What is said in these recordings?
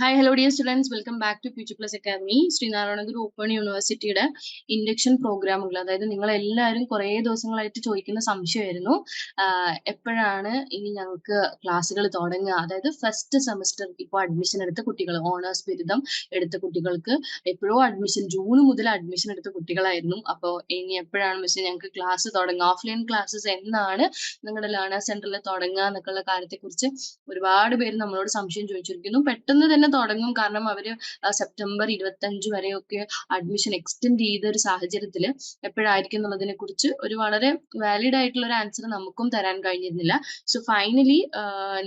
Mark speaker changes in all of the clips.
Speaker 1: Hi hello dear students welcome back to future plus academy Sreenarayanaguru open യൂണിവേഴ്സിറ്റിയുടെ induction പ്രോഗ്രാമുകൾ അതായത് നിങ്ങൾ എല്ലാവരും കുറേ ദിവസങ്ങളായിട്ട് ചോദിക്കുന്ന സംശയമായിരുന്നു. എപ്പോഴാണ് ഇനി ഞങ്ങൾക്ക് ക്ലാസ്സുകൾ തുടങ്ങുക? അതായത് ഫസ്റ്റ് സെമസ്റ്റർ ഇപ്പോൾ അഡ്മിഷൻ എടുത്ത കുട്ടികൾ ഓണേഴ്സ് ബിരുദം എടുത്ത കുട്ടികൾക്ക് എപ്പോഴോ അഡ്മിഷൻ ജൂൺ മുതൽ അഡ്മിഷൻ എടുത്ത കുട്ടികളായിരുന്നു. അപ്പോൾ ഇനി എപ്പോഴാണ് മിസ് ഞങ്ങൾക്ക് ക്ലാസ് തുടങ്ങുക? ഓഫ്ലൈൻ ക്ലാസ്സസ് എന്നാണ് നിങ്ങളുടെ ലേണേഴ്സ് സെന്ററിൽ തുടങ്ങുക എന്നൊക്കെയുള്ള കാര്യത്തെക്കുറിച്ച് ഒരുപാട് പേര് നമ്മളോട് സംശയം ചോദിച്ചിരിക്കുന്നു. പെട്ടെന്ന് തന്നെ തുടങ്ങും. കാരണം അവർ സെപ്റ്റംബർ ഇരുപത്തഞ്ച് വരെയൊക്കെ അഡ്മിഷൻ എക്സ്റ്റെൻഡ് ചെയ്ത ഒരു സാഹചര്യത്തിൽ എപ്പോഴായിരിക്കും എന്നുള്ളതിനെ കുറിച്ച് ഒരു വളരെ വാലിഡ് ആയിട്ടുള്ള ഒരു ആൻസർ നമുക്കും തരാൻ കഴിഞ്ഞിരുന്നില്ല. സോ ഫൈനലി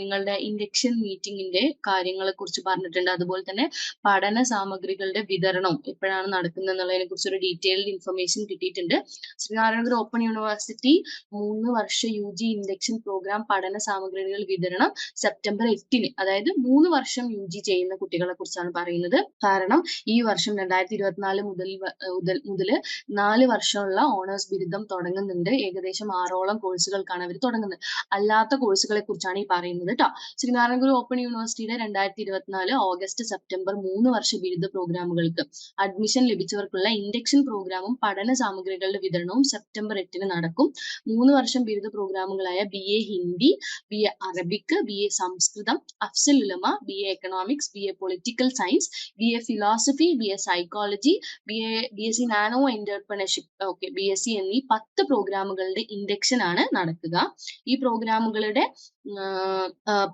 Speaker 1: നിങ്ങളുടെ ഇൻഡക്ഷൻ മീറ്റിംഗിന്റെ കാര്യങ്ങളെ കുറിച്ച് പറഞ്ഞിട്ടുണ്ട്. അതുപോലെ തന്നെ പഠന സാമഗ്രികളുടെ വിതരണം എപ്പോഴാണ് നടക്കുന്നത് എന്നുള്ളതിനെ കുറിച്ച് ഒരു ഡീറ്റെയിൽഡ് ഇൻഫർമേഷൻ കിട്ടിയിട്ടുണ്ട്. ശ്രീനാരായണഗുരു ഓപ്പൺ യൂണിവേഴ്സിറ്റി മൂന്ന് വർഷ യു ജി ഇൻഡക്ഷൻ പ്രോഗ്രാം പഠന സാമഗ്രികൾ വിതരണം സെപ്റ്റംബർ എട്ടിന് അതായത് മൂന്ന് വർഷം യു ജി ചെയ്യുന്ന കുട്ടികളെ കുറിച്ചാണ് പറയുന്നത്. കാരണം ഈ വർഷം രണ്ടായിരത്തി ഇരുപത്തിനാല് മുതൽ മുതൽ മുതൽ നാല് വർഷമുള്ള ഓണേഴ്സ് ബിരുദം തുടങ്ങുന്നുണ്ട്. ഏകദേശം ആറോളം കോഴ്സുകൾക്കാണ് അവർ തുടങ്ങുന്നത്. അല്ലാത്ത കോഴ്സുകളെ കുറിച്ചാണ് ഈ പറയുന്നത് കേട്ടോ ശ്രീനാരായണ ഗുരു ഓപ്പൺ യൂണിവേഴ്സിറ്റിയുടെ രണ്ടായിരത്തി ഇരുപത്തിനാല് ഓഗസ്റ്റ് സെപ്റ്റംബർ മൂന്ന് വർഷ ബിരുദ പ്രോഗ്രാമുകൾക്ക് അഡ്മിഷൻ ലഭിച്ചവർക്കുള്ള ഇൻഡക്ഷൻ പ്രോഗ്രാമും പഠന സാമഗ്രികളുടെ വിതരണവും സെപ്റ്റംബർ എട്ടിന് നടക്കും. മൂന്ന് വർഷം ബിരുദ പ്രോഗ്രാമുകളായ B A Hindi B A Arabic B A Samskritham Afsal Ulama B A economics B A political science B A philosophy B A psychology B A B S C nano entrepreneurship okay B S C എന്നീ പത്ത് പ്രോഗ്രാമുകളുടെ induction ആണ് നടക്കുക. ഈ പ്രോഗ്രാമുകളുടെ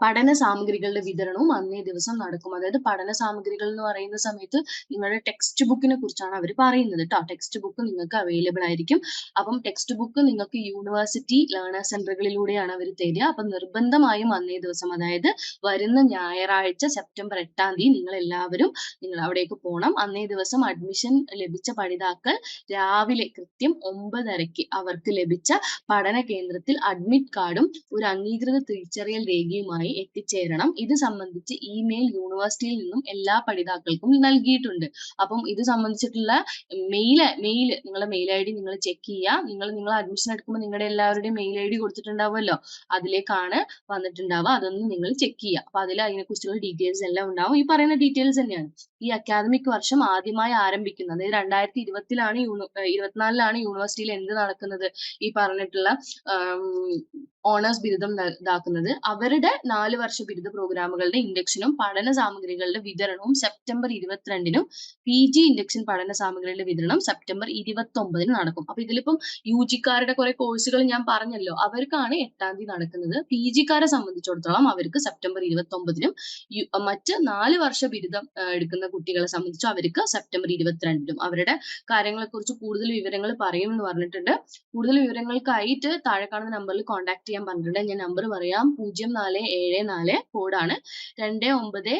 Speaker 1: പഠന സാമഗ്രികളുടെ വിതരണവും അന്നേ ദിവസം നടക്കും. അതായത് പഠന സാമഗ്രികൾ എന്ന് പറയുന്ന സമയത്ത് നിങ്ങളുടെ ടെക്സ്റ്റ് ബുക്കിനെ കുറിച്ചാണ് അവർ പറയുന്നത് കേട്ടോ ടെക്സ്റ്റ് ബുക്ക് നിങ്ങൾക്ക് അവൈലബിൾ ആയിരിക്കും. അപ്പം ടെക്സ്റ്റ് ബുക്ക് നിങ്ങൾക്ക് യൂണിവേഴ്സിറ്റി ലേണേഴ്സ് സെന്ററുകളിലൂടെയാണ് അവർ തരിക. അപ്പം നിർബന്ധമായും അന്നേ ദിവസം അതായത് വരുന്ന ഞായറാഴ്ച സെപ്റ്റംബർ എട്ടാം തീയതി നിങ്ങൾ എല്ലാവരും നിങ്ങൾ അവിടേക്ക് പോകണം അന്നേ ദിവസം അഡ്മിഷൻ ലഭിച്ച പഠിതാക്കൾ രാവിലെ കൃത്യം ഒമ്പതരയ്ക്ക് അവർക്ക് ലഭിച്ച പഠന കേന്ദ്രത്തിൽ അഡ്മിറ്റ് കാർഡും ഒരു അംഗീകൃത തിരിച്ചറിയൽ രേഖയുമായി എത്തിച്ചേരണം. ഇത് സംബന്ധിച്ച് ഇമെയിൽ യൂണിവേഴ്സിറ്റിയിൽ നിന്നും എല്ലാ പഠിതാക്കൾക്കും നൽകിയിട്ടുണ്ട്. അപ്പം ഇത് സംബന്ധിച്ചിട്ടുള്ള മെയിൽ മെയിൽ നിങ്ങളുടെ മെയിൽ ഐ ഡി നിങ്ങൾ ചെക്ക് ചെയ്യുക. നിങ്ങൾ നിങ്ങൾ അഡ്മിഷൻ എടുക്കുമ്പോൾ നിങ്ങളുടെ എല്ലാവരുടെയും മെയിൽ ഐ ഡി കൊടുത്തിട്ടുണ്ടാവുമല്ലോ. അതിലേക്കാണ് വന്നിട്ടുണ്ടാവുക. അതൊന്ന് നിങ്ങൾ ചെക്ക് ചെയ്യുക. അപ്പൊ അതിൽ അതിനെക്കുറിച്ചുള്ള ഡീറ്റെയിൽസ് എല്ലാം ഉണ്ടാവും. ഈ പറയുന്ന ഡീറ്റെയിൽസ് തന്നെയാണ്. ഈ അക്കാദമിക് വർഷം ആദ്യമായി ആരംഭിക്കുന്നത്. രണ്ടായിരത്തി ഇരുപത്തിലാണ് യൂണി ഇരുപത്തിനാലിലാണ് യൂണിവേഴ്സിറ്റിയിൽ എന്ത് നടക്കുന്നത്? ഈ പറഞ്ഞിട്ടുള്ള ഓണേഴ്സ് ബിരുദം ഇതാക്കുന്നത്. അവരുടെ നാല് വർഷ ബിരുദ പ്രോഗ്രാമുകളുടെ ഇൻഡക്ഷനും പഠന സാമഗ്രികളുടെ വിതരണവും സെപ്റ്റംബർ ഇരുപത്തിരണ്ടിനും പി ജി ഇൻഡക്ഷൻ പഠന സാമഗ്രികളുടെ വിതരണം സെപ്റ്റംബർ ഇരുപത്തി ഒമ്പതിന് നടക്കും. അപ്പൊ ഇതിലിപ്പം യു ജിക്കാരുടെ കുറെ കോഴ്സുകൾ ഞാൻ പറഞ്ഞല്ലോ. അവർക്കാണ് എട്ടാം തീയതി നടക്കുന്നത്. പി ജിക്കാരെ സംബന്ധിച്ചിടത്തോളം അവർക്ക് സെപ്റ്റംബർ ഇരുപത്തി ഒമ്പതിനും മറ്റ് നാല് വർഷ ബിരുദം എടുക്കുന്ന കുട്ടികളെ സംബന്ധിച്ച് അവർക്ക് സെപ്റ്റംബർ ഇരുപത്തിരണ്ടിനും അവരുടെ കാര്യങ്ങളെ കുറിച്ച് കൂടുതൽ വിവരങ്ങൾ പറയും എന്ന് പറഞ്ഞിട്ടുണ്ട്. കൂടുതൽ വിവരങ്ങൾക്കായിട്ട് താഴെ കാണുന്ന നമ്പറിൽ കോൺടാക്ട് ചെയ്യാൻ പറഞ്ഞിട്ടുണ്ട്. ഞാൻ നമ്പർ പറയാം. പൂജ്യം നാല് ഏഴ് നാല് കോഡാണ് രണ്ട് ഒമ്പത്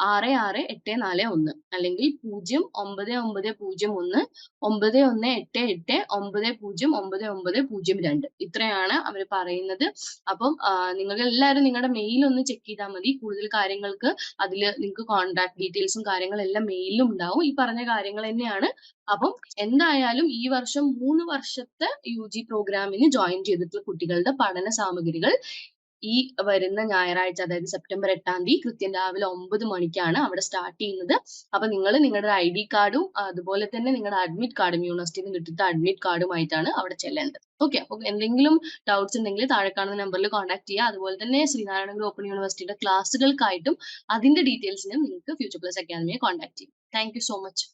Speaker 1: ആറ് ആറ് എട്ട് നാല് ഒന്ന് അല്ലെങ്കിൽ പൂജ്യം ഒമ്പത് ഒമ്പത് പൂജ്യം ഒന്ന് ഒമ്പത് ഒന്ന് എട്ട് എട്ട് ഒമ്പത് പൂജ്യം ഒമ്പത് ഒമ്പത് പൂജ്യം രണ്ട്. ഇത്രയാണ് അവർ പറയുന്നത്. അപ്പം നിങ്ങൾ എല്ലാവരും നിങ്ങളുടെ മെയിൽ ഒന്ന് ചെക്ക് ചെയ്താൽ മതി. കൂടുതൽ കാര്യങ്ങൾക്ക് അതിൽ നിങ്ങൾക്ക് കോൺടാക്ട് ഡീറ്റെയിൽസും കാര്യങ്ങളെല്ലാം മെയിലും ഉണ്ടാവും. ഈ പറഞ്ഞ കാര്യങ്ങൾ തന്നെയാണ്. അപ്പം എന്തായാലും ഈ വർഷം മൂന്ന് വർഷത്തെ യു ജി പ്രോഗ്രാമിന് ജോയിൻ ചെയ്തിട്ടുള്ള കുട്ടികളുടെ പഠന സാമഗ്രികൾ ഈ വരുന്ന ഞായറാഴ്ച അതായത് സെപ്റ്റംബർ എട്ടാം തീയതി കൃത്യം രാവിലെ ഒമ്പത് മണിക്കാണ് അവിടെ സ്റ്റാർട്ട് ചെയ്യുന്നത്. അപ്പൊ നിങ്ങൾ നിങ്ങളുടെ ഐ ഡി കാർഡും അതുപോലെ തന്നെ നിങ്ങളുടെ അഡ്മിറ്റ് കാർഡും യൂണിവേഴ്സിറ്റിയിൽ നിന്ന് കിട്ടുന്ന അഡ്മിറ്റ് കാർഡുമായിട്ടാണ് അവിടെ ചെല്ലേണ്ടത്. ഓക്കെ അപ്പൊ എന്തെങ്കിലും ഡൗട്ട്സ് ഉണ്ടെങ്കിൽ താഴെ കാണുന്ന നമ്പറിൽ കോൺടാക്ട് ചെയ്യുക. അതുപോലെ തന്നെ ശ്രീനാരായണ ഗുരു ഓപ്പൺ യൂണിവേഴ്സിറ്റിയുടെ ക്ലാസ്സുകൾക്കായിട്ടും അതിന്റെ ഡീറ്റെയിൽസിനും നിങ്ങൾക്ക് ഫ്യൂച്ചർ പ്ലസ് അക്കാദമിയെ കോൺടാക്ട് ചെയ്യും. Thank so much